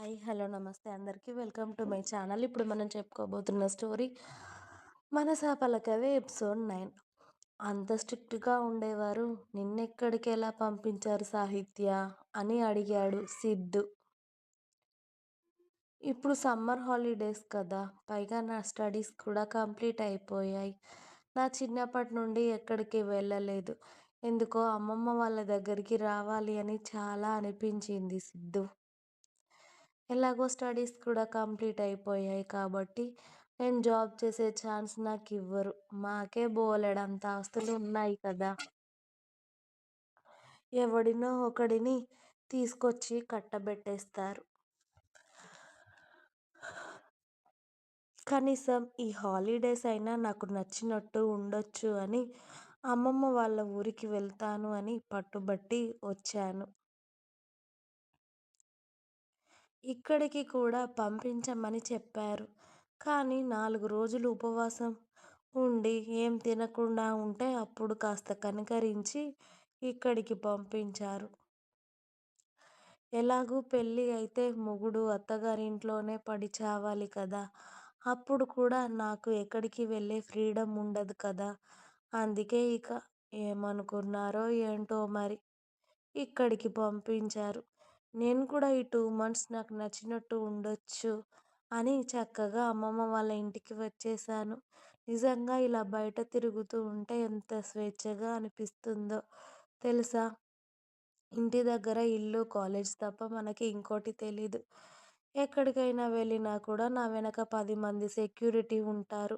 Hi hello నమస్తే అందరికీ. Welcome to my channel. ఇప్పుడు మనం చెప్పుకోబోతున్న story Manasa Palakave episode nine. అంత స్ట్రిక్ట్గా ఉండేవారు. నిన్నెక్కడికి ఎలా పంపించారు సాహిత్య అని అడిగాడు సిద్ధు. ఇప్పుడు సమ్మర్ హాలిడేస్ కదా. పైగా నా స్టడీస్ కూడా కంప్లీట్ అయిపోయాయి. నా చిన్నప్పటి నుండి ఎక్కడికి వెళ్ళలేదు. ఎందుకో అమ్మమ్మ వాళ్ళ దగ్గరికి రావాలి అని చాలా అనిపించింది సిద్ధు. ఎలాగో స్టడీస్ కూడా కంప్లీట్ అయిపోయాయి కాబట్టి నేను జాబ్ చేసే ఛాన్స్ నాకు ఇవ్వరు. మాకే బోలెడంత ఆస్తులు ఉన్నాయి కదా. ఎవడినో ఒకడిని తీసుకొచ్చి కట్టబెట్టేస్తారు. కనీసం ఈ హాలిడేస్ అయినా నాకు నచ్చినట్టు ఉండొచ్చు అని అమ్మమ్మ వాళ్ళ ఊరికి వెళ్తాను అని పట్టుబట్టి వచ్చాను. ఇక్కడికి కూడా పంపించమని చెప్పారు. కానీ నాలుగు రోజులు ఉపవాసం ఉండి ఏం తినకుండా ఉంటే అప్పుడు కాస్త కనికరించి ఇక్కడికి పంపించారు. ఎలాగూ పెళ్ళి అయితే మొగుడు అత్తగారింట్లోనే పడి చావాలి కదా. అప్పుడు కూడా నాకు ఎక్కడికి వెళ్ళే ఫ్రీడమ్ ఉండదు కదా. అందుకే ఇక ఏమనుకున్నారో ఏంటో మరి ఇక్కడికి పంపించారు. నేను కూడా ఈ టూ మంత్స్ నాకు నచ్చినట్టు ఉండొచ్చు అని చక్కగా అమ్మమ్మ వాళ్ళ ఇంటికి వచ్చేసాను. నిజంగా ఇలా బయట తిరుగుతూ ఉంటే ఎంత స్వేచ్ఛగా అనిపిస్తుందో తెలుసా? ఇంటి దగ్గర ఇల్లు కాలేజ్ తప్ప మనకి ఇంకోటి తెలీదు. ఎక్కడికైనా వెళ్ళినా కూడా నా వెనక పది మంది సెక్యూరిటీ ఉంటారు.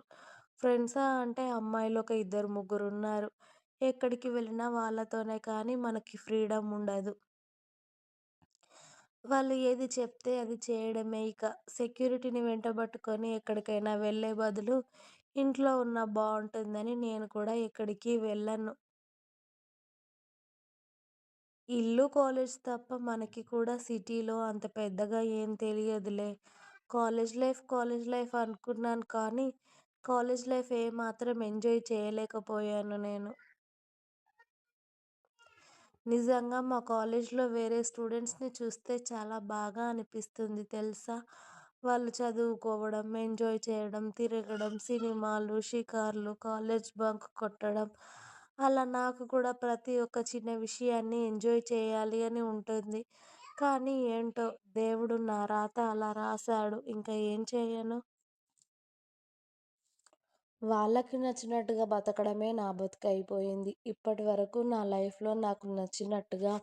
ఫ్రెండ్సా అంటే అమ్మాయిలు ఒక ఇద్దరు ముగ్గురు ఉన్నారు. ఎక్కడికి వెళ్ళినా వాళ్ళతోనే కానీ మనకి ఫ్రీడమ్ ఉండదు. వాళ్ళు ఏది చెప్తే అది చేయడమే. ఇక సెక్యూరిటీని వెంటబట్టుకొని ఎక్కడికైనా వెళ్ళే బదులు ఇంట్లో ఉన్న బాగుంటుందని నేను కూడా ఎక్కడికి వెళ్ళను. ఇల్లు కాలేజ్ తప్ప మనకి కూడా సిటీలో అంత పెద్దగా ఏం తెలియదులే. కాలేజ్ లైఫ్ కాలేజ్ లైఫ్ అనుకున్నాను కానీ కాలేజ్ లైఫ్ ఏమాత్రం ఎంజాయ్ చేయలేకపోయాను నేను. నిజంగా మా కాలేజ్లో వేరే స్టూడెంట్స్ని చూస్తే చాలా బాగా అనిపిస్తుంది తెలుసా? వాళ్ళు చదువుకోవడం ఎంజాయ్ చేయడం తిరగడం సినిమాలు షికార్లు కాలేజ్ బంక్ కొట్టడం అలా నాకు కూడా ప్రతి ఒక్క చిన్న విషయాన్ని ఎంజాయ్ చేయాలి అని ఉంటుంది. కానీ ఏంటో దేవుడు నా రాత అలా రాశాడు. ఇంకా ఏం చేయను? వాళ్ళకి నచ్చినట్టుగా బతకడమే నా బతుకు అయిపోయింది. ఇప్పటి వరకు నా లైఫ్లో నాకు నచ్చినట్టుగా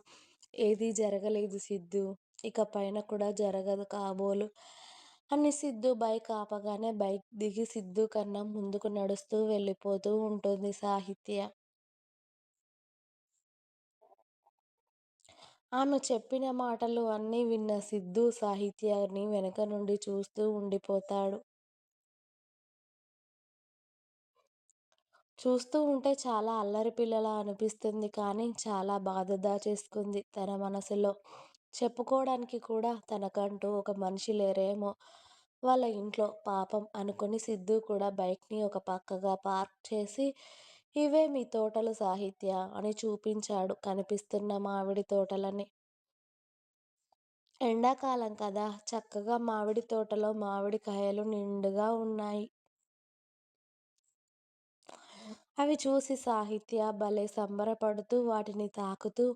ఏదీ జరగలేదు సిద్ధు. ఇక పైన కూడా జరగదు కాబోలు అని సిద్ధు బైక్ ఆపగానే బైక్ దిగి సిద్ధు కన్నా ముందుకు నడుస్తూ వెళ్ళిపోతూ ఉంటుంది సాహిత్య. ఆమె చెప్పిన మాటలు అన్నీ విన్న సిద్ధు సాహిత్యాన్ని వెనక నుండి చూస్తూ ఉండిపోతాడు. చూస్తూ ఉంటే చాలా అల్లరి పిల్లలా అనిపిస్తుంది. కానీ చాలా బాధ దాచేసుకుంది తన మనసులో. చెప్పుకోవడానికి కూడా తనకంటూ ఒక మనిషి లేరేమో వాళ్ళ ఇంట్లో పాపం అనుకుని సిద్ధు కూడా బైక్ని ఒక పక్కగా పార్క్ చేసి ఇవే మీ తోటలు సాహిత్య అని చూపించాడు కనిపిస్తున్న మామిడి తోటలని. ఎండాకాలం కదా చక్కగా మామిడి తోటలో మామిడికాయలు నిండుగా ఉన్నాయి. అవి చూసి సాహిత్య భలే సంబరపడుతూ వాటిని తాకుతూ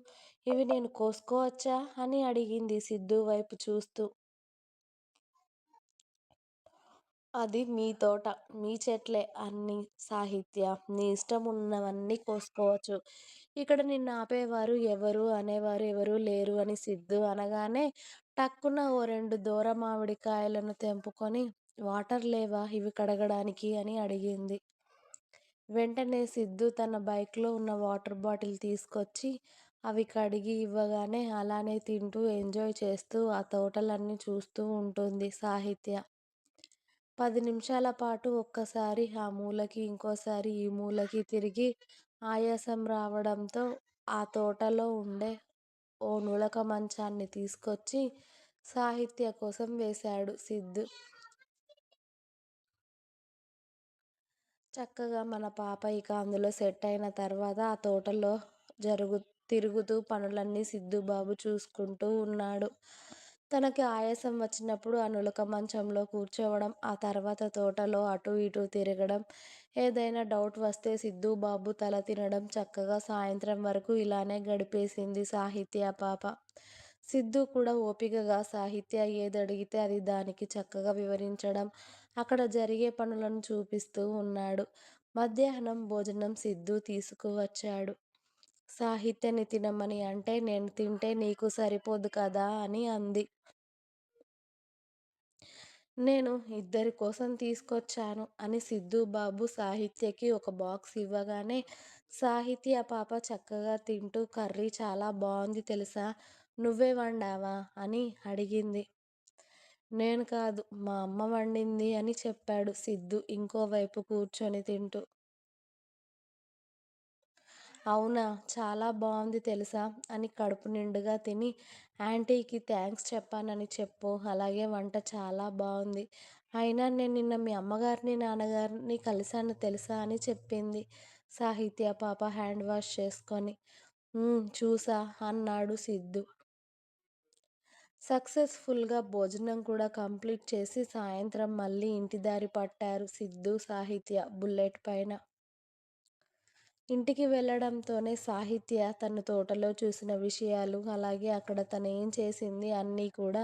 ఇవి నేను కోసుకోవచ్చా? అని అడిగింది సిద్ధు వైపు చూస్తూ. అది మీ తోట మీ చెట్లే అన్ని సాహిత్య. నీ ఇష్టం ఉన్నవన్నీ కోసుకోవచ్చు. ఇక్కడ నిన్ను ఆపేవారు ఎవరు అనేవారు ఎవరు లేరు అని సిద్ధు అనగానే టక్కున ఓ రెండు దూర మామిడికాయలను తెంపుకొని వాటర్ లేవా? ఇవి కడగడానికి అని అడిగింది. వెంటనే సిద్ధు తన బైక్లో ఉన్న వాటర్ బాటిల్ తీసుకొచ్చి అవి కడిగి ఇవ్వగానే అలానే తింటూ ఎంజాయ్ చేస్తూ ఆ తోటలన్నీ చూస్తూ ఉంటుంది సాహిత్య. పది నిమిషాల పాటు ఒక్కసారి ఆ మూలకి ఇంకోసారి ఈ మూలకి తిరిగి ఆయాసం రావడంతో ఆ తోటలో ఉండే ఓ నులక మంచాన్ని తీసుకొచ్చి సాహిత్య కోసం వేశాడు సిద్ధు. చక్కగా మన పాప ఇక అందులో సెట్ అయిన తర్వాత ఆ తోటలో జరుగు తిరుగుతూ పనులన్నీ సిద్ధుబాబు చూసుకుంటూ ఉన్నాడు తనకి ఆయాసం వచ్చినప్పుడు ఆ నులక మంచంలో కూర్చోవడం, ఆ తర్వాత తోటలో అటు ఇటు తిరగడం, ఏదైనా డౌట్ వస్తే సిద్ధూబాబు తల తినడం చక్కగా సాయంత్రం వరకు ఇలానే గడిపేసింది సాహిత్య పాప. సిద్ధు కూడా ఓపికగా సాహిత్య ఏదడిగితే అది దానికి చక్కగా వివరించడం, అక్కడ జరిగే పనులను చూపిస్తూ ఉన్నాడు మధ్యాహ్నం భోజనం సిద్ధూ తీసుకువచ్చాడు. సాహిత్యని తినమని అంటే నేను తింటే నీకు సరిపోదు కదా అని అంది. నేను ఇద్దరి కోసం తీసుకొచ్చాను అని సిద్ధూబాబు సాహిత్యకి ఒక బాక్స్ ఇవ్వగానే సాహిత్య పాప చక్కగా తింటూ కర్రీ చాలా బాగుంది తెలుసా? నువ్వే వండావా? అని అడిగింది. నేను కాదు మా అమ్మ వండింది అని చెప్పాడు సిద్ధు ఇంకోవైపు కూర్చొని తింటూ. అవునా చాలా బాగుంది తెలుసా? అని కడుపు నిండుగా తిని ఆంటీకి థ్యాంక్స్ చెప్పానని చెప్పు అలాగే వంట చాలా బాగుంది అయినా నేను నిన్న మీ అమ్మగారిని, నాన్నగారిని కలిశాను తెలుసా అని చెప్పింది సాహిత్య పాప హ్యాండ్ వాష్ చేసుకొని. చూసా అన్నాడు సిద్ధు సక్సెస్ఫుల్గా భోజనం కూడా కంప్లీట్ చేసి సాయంత్రం మళ్ళీ ఇంటి దారి పట్టారు సిద్ధు సాహిత్య బుల్లెట్ పైన. ఇంటికి వెళ్ళడంతోనే సాహిత్య తన తోటలో చూసిన విషయాలు, అలాగే అక్కడ తనేం చేసింది అన్నీ కూడా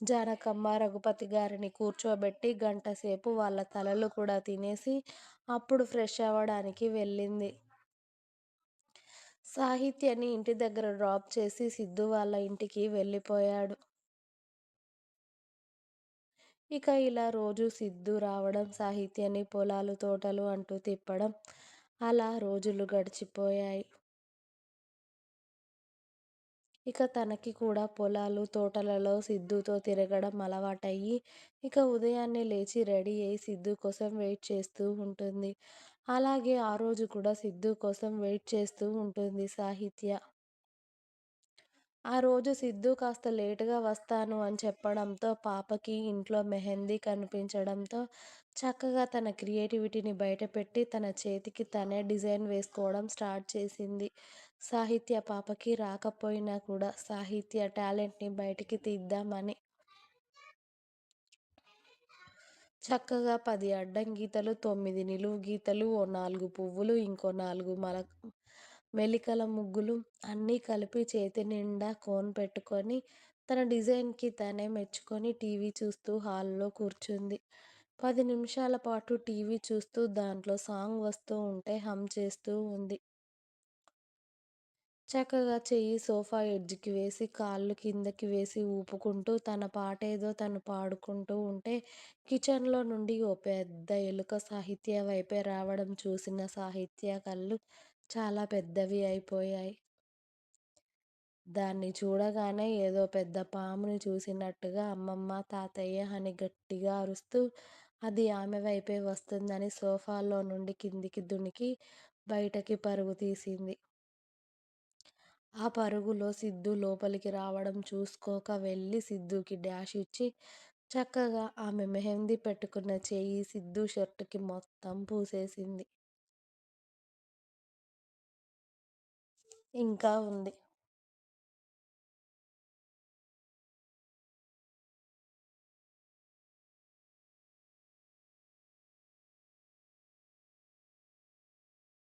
జానకమ్మ, రఘుపతి గారిని కూర్చోబెట్టి గంటసేపు వాళ్ళ తలలు కూడా తినేసి అప్పుడు ఫ్రెష్ అవ్వడానికి వెళ్ళింది. సాహిత్యని ఇంటి దగ్గర డ్రాప్ చేసి సిద్ధు వాళ్ళ ఇంటికి వెళ్ళిపోయాడు. ఇక ఇలా రోజు సిద్ధు రావడం, సాహిత్యాన్ని పొలాలు తోటలు అంటూ తిప్పడం అలా రోజులు గడిచిపోయాయి. ఇక తనకి కూడా పొలాలు, తోటలలో సిద్ధుతో తిరగడం అలవాటయ్యి ఇక ఉదయాన్నే లేచి రెడీ అయ్యి సిద్ధు కోసం వెయిట్ చేస్తూ ఉంటుంది అలాగే ఆ రోజు కూడా సిద్ధు కోసం వెయిట్ చేస్తూ ఉంటుంది సాహిత్య. ఆ రోజు సిద్ధు కాస్త లేటుగా వస్తాను అని చెప్పడంతో పాపకి ఇంట్లో మెహందీ కనిపించడంతో చక్కగా తన క్రియేటివిటీని బయటపెట్టి తన చేతికి తనే డిజైన్ వేసుకోవడం స్టార్ట్ చేసింది. సాహిత్య పాపకి రాకపోయినా కూడా సాహిత్య టాలెంట్ని బయటికి తీద్దామని చక్కగా పది అడ్డం గీతలు, తొమ్మిది నిలువు గీతలు, ఓ నాలుగు పువ్వులు, ఇంకో నాలుగు మల మెలికల ముగ్గులు అన్నీ కలిపి చేతినిండా కోన్ పెట్టుకొని తన డిజైన్కి తనే మెచ్చుకొని టీవీ చూస్తూ హాల్లో కూర్చుంది. పది నిమిషాల పాటు టీవీ చూస్తూ దాంట్లో సాంగ్ వస్తూ ఉంటే హమ్ చేస్తూ ఉంది చక్కగా చెయ్యి సోఫా ఎడ్జ్కి వేసి, కాళ్ళు కిందకి వేసి ఊపుకుంటూ తన పాటేదో తను పాడుకుంటూ ఉంటే కిచెన్లో నుండి ఓ పెద్ద ఎలుక సాహిత్య వైపే రావడం చూసిన సాహిత్య కళ్ళు చాలా పెద్దవి అయిపోయాయి. దాన్ని చూడగానే ఏదో పెద్ద పాముని చూసినట్టుగా అమ్మమ్మ, తాతయ్య అని గట్టిగా అరుస్తూ అది ఆమె వైపే వస్తుందని సోఫాలో నుండి కిందికి దునికి బయటకి పరుగు తీసింది. ఆ పరుగులో సిద్ధు లోపలికి రావడం చూసుకోక వెళ్ళి సిద్ధుకి డాష్ ఇచ్చి చక్కగా ఆమె మెహందీ పెట్టుకున్న చేయి సిద్ధు షర్టుకి మొత్తం పూసేసింది. ఇంకా ఉంది.